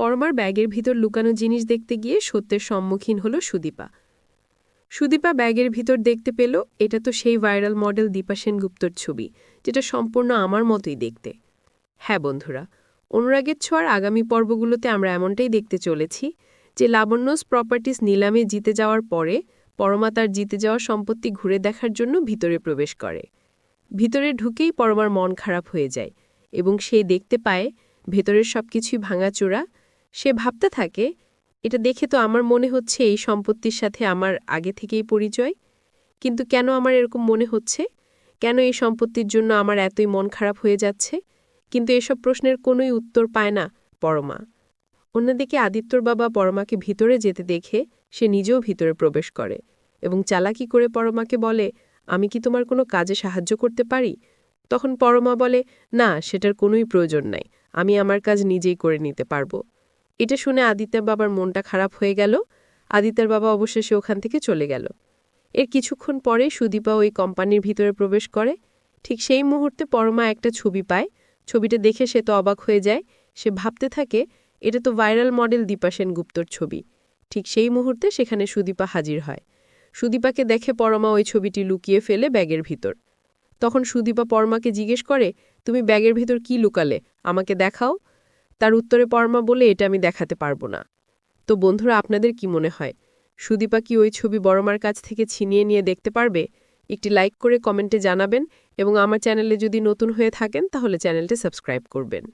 পরমার ব্যাগের ভিতর লুকানো জিনিস দেখতে গিয়ে সত্যের সম্মুখীন হল সুদীপা। সুদীপা ব্যাগের ভিতর দেখতে পেল, এটা তো সেই ভাইরাল মডেল দীপা সেনগুপ্তর ছবি, যেটা সম্পূর্ণ আমার মতোই দেখতে। হ্যাঁ বন্ধুরা, অনুরাগের ছোঁয়ার আগামী পর্বগুলোতে আমরা এমনটাই দেখতে চলেছি যে লাবণ্যস প্রপার্টিস নিলামে জিতে যাওয়ার পরে পরমা তার জিতে যাওয়া সম্পত্তি ঘুরে দেখার জন্য ভিতরে প্রবেশ করে। ভিতরে ঢুকেই পরমার মন খারাপ হয়ে যায় এবং সে দেখতে পায় ভেতরের সবকিছুই ভাঙাচোরা সে ভাবতে থাকে, এটা দেখে তো আমার মনে হচ্ছে এই সম্পত্তির সাথে আমার আগে থেকেই পরিচয়। কিন্তু কেন আমার এরকম মনে হচ্ছে? কেন এই সম্পত্তির জন্য আমার এতই মন খারাপ হয়ে যাচ্ছে? কিন্তু এসব প্রশ্নের কোনোই উত্তর পায় না পরমা। অন্যদিকে আদিত্যর বাবা পরমাকে ভিতরে যেতে দেখে সে নিজেও ভিতরে প্রবেশ করে এবং চালাকি করে পরমাকে বলে, আমি কি তোমার কোনো কাজে সাহায্য করতে পারি? তখন পরমা বলে, না, সেটার কোনোই প্রয়োজন নাই। আমি আমার কাজ নিজেই করে নিতে পারব। এটা শুনে আদিত্যের বাবার মনটা খারাপ হয়ে গেল। আদিত্যের বাবা অবশেষে ওখান থেকে চলে গেল। এর কিছুক্ষণ পরে সুদীপা ওই কোম্পানির ভিতরে প্রবেশ করে। ঠিক সেই মুহূর্তে পরমা একটা ছবি পায়। ছবিটা দেখে সে তো অবাক হয়ে যায়। সে ভাবতে থাকে, এটা তো ভাইরাল মডেল দীপা সেনগুপ্তর ছবি। ঠিক সেই মুহূর্তে সেখানে সুদীপা হাজির হয়। সুদীপাকে দেখে পরমা ওই ছবিটি লুকিয়ে ফেলে ব্যাগের ভিতর। তখন সুদীপা পরমাকে জিজ্ঞেস করে, তুমি ব্যাগের ভিতর কি লুকালে? আমাকে দেখাও। তার উত্তরে পরমা বলে এটা আমি দেখাতে পারব না। তো বন্ধুরা, আপনাদের কি মনে হয়? সুদীপা কি ওই ছবি বড়মার কাছ থেকে ছিনিয়ে নিয়ে দেখতে পারবে? একটি লাইক করে কমেন্টে জানাবেন এবং আমার চ্যানেলে যদি নতুন হয়ে থাকেন, তাহলে চ্যানেলটি সাবস্ক্রাইব করবেন।